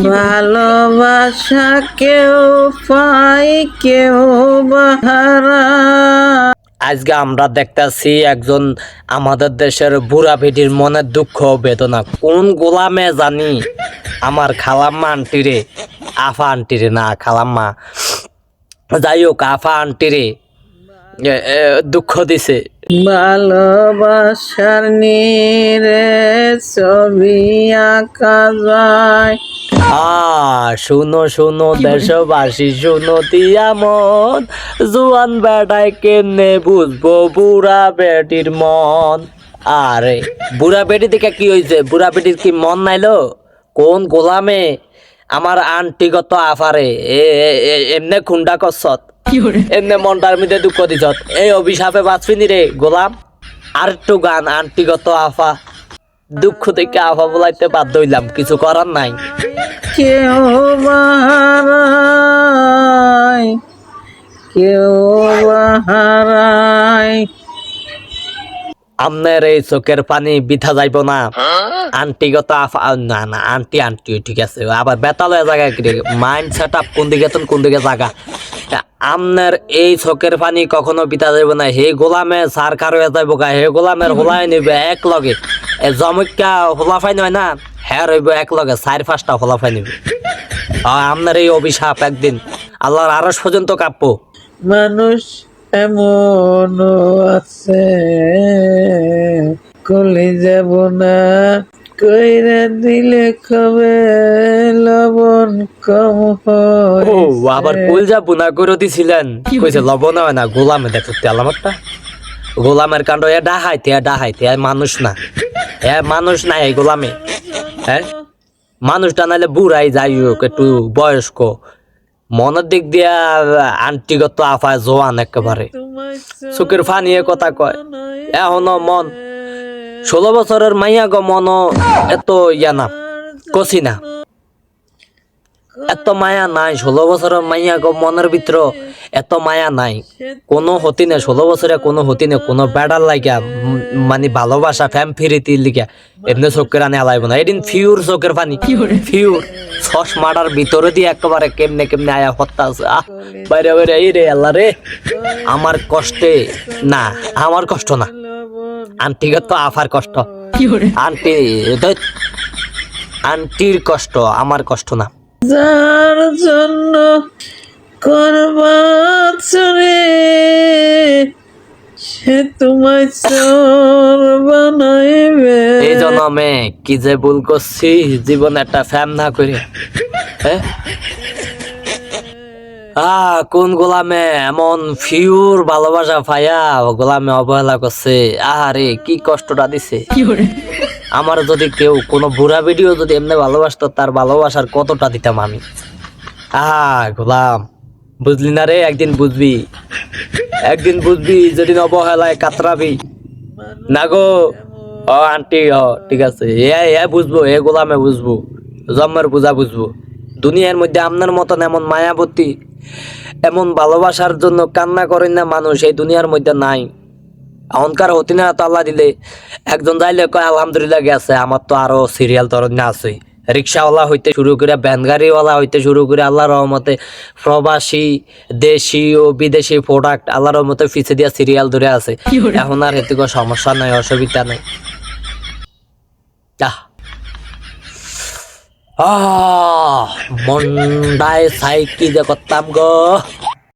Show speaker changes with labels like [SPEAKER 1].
[SPEAKER 1] ভালোবাসা কেউ পাই কেউ বাহারা।
[SPEAKER 2] আজকে আমরা দেখতাছি একজন আমাদের দেশের বুড়া বেটির মনের দুঃখ বেদনা। কোন গোলামে জানি? আমার খালাম্মা আন্টিরে আফা আন্টিরে না খালাম্মা। যাই হোক আফা আন্টিরে দুঃখ দিছে।
[SPEAKER 1] ভালোবাসার নীরে ছবি আঁকা যায়।
[SPEAKER 2] শুনো শুনো দেশবাসী শুনো তিয়া মন জুয়ান বেটায় কেমনে বুঝব বুড়া বেটির মন। আরে বুড়া বেটি থেকে কি হয়েছে বুড়া বেটির কি মন নাইলো? কোন গোলামে? আমার আন্টিগত আফারে। এ এ- এ- এমনে খুন্ডা করছত এমনে মনটার মধ্যে দুঃখ দিছত। এই অভিশাপে বাঁচবিনি রে গোলাম। আর একটু গান আন্টিগত আফা। দুঃখ থেকে আফা বলাইতে বাধ্য হইলাম কিছু করার নাই।
[SPEAKER 1] কেউ বাহারায় কেউ বাহারায়।
[SPEAKER 2] আপনার এই চোখের পানি বিথা যাইব না। আন্টিগত না না আন্টি আন্টি ঠিক আছে। আবার বেতালয় জায়গা কি মাইন্ড সেট আপ কোন দিকে কোন দিকে জায়গা আপনার এই চোখের পানি কখনো বিতা যাইব না। হে গোলামে সার কার হয়ে যাইব গা। হে গোলামের হোলাই নিবে এক লগে। জমকা হোলাফাই নয় না? হ্যাঁ রইব এক লগে চার পাঁচটা হোলাফাই নিবে আপনার এই অভিশাপ একদিন। আল্লাহর আরস পর্যন্ত কাঁপবো।
[SPEAKER 1] মানুষ এমন আছে কলি যাব না। কইরা দিলে কবে লবণ কম হয়
[SPEAKER 2] ও আবার কলজা বুনা করে দিছিলেন। কইছে লবণ হয় না গোলামে দেখো তেলামারটা গোলামের কাণ্ড এ ডাহাইতে এ ডাহাইতে মানুষ না। এ মানুষ নাই গোলামে হ্যাঁ মানুষটা নাহলে বুড়াই যাই হোক, একটু বয়স্ক। মনের দিক দিয়া আন্টিগত আফায় জোয়ান একেবারে। চোখের ফানিয়ে কথা কয়। এখনও মন ষোলো বছরের মাইয়া গো মন এত ইয়া না কষি না। এত মায়া নাই ষোলো বছরের মাইয়া গো মনের ভিতর এত মায়া নাই। কোনো হতি না ষোলো বছরে কোনো হতি না কোনো বেড়ার লাগিয়া মানে ভালোবাসা ফ্যাম ফিরিতি লিগা এমনি চোখের আনে আলাইব না। এদিন ফিউর চোখের পানি ফিউর। চশমাটার ভিতরে দিয়ে একেবারে কেমনে কেমনে আয়া হত্যা আছে। আহ বাইরে বাইরে এই রে আল্লাহ রে। আমার কষ্টে না আমার কষ্ট না। আন্টিগত আফার কষ্ট। আন্টি আন্টির কষ্ট আমার কষ্ট না।
[SPEAKER 1] যার জন্য করবাচরে সে তোমায় চোর বানাইবে
[SPEAKER 2] এই জন্মে কি যে ভুল করছি, জীবন একটা ফ্যাম না করে হ্যাঁ? আহ কোন গোলামে এমন ফিউর ভালোবাসা পাইয়া গোলামে অবহেলা করছে? আরে কি কষ্টটা দিছে। আমার যদি কেউ কোনো বুড়া ভিডিও যদি এমনি ভালোবাসতো তার ভালোবাসার কতটা দিতাম আমি? আহ গোলাম বুঝলি না রে? একদিন বুঝবি। একদিন বুঝবি যেদিন অবহেলায় কাতরাবি। না গো ও আন্টি ও ঠিক আছে। এ এ বুঝব এ গোলামে বুঝব। জন্মের বুঝা বুঝব। দুনিয়ার মধ্যে আপনার মতন এমন মায়াবতী এমন ভালোবাসার জন্য কান্না করেন না মানুষ এই দুনিয়ার মধ্যে নাই। অহংকার হতি না তো আল্লাহ দিলে একজন যাইলে কয় আলহামদুলিল্লাহ গেছে আমার তো আরও সিরিয়াল তরণ আছে। রিক্সাওয়ালা হইতে শুরু করে ভ্যান গাড়িওয়ালা হইতে শুরু করে আল্লাহ রহমতে প্রবাসী দেশি ও বিদেশি প্রোডাক্ট আল্লাহ রহমতে পিছিয়ে দিয়া সিরিয়াল ধরে আছে। এখন আর এতে কোনো সমস্যা নাই অসুবিধা নাই। আহ মন্ডায় সাই কি যে করতাম গো।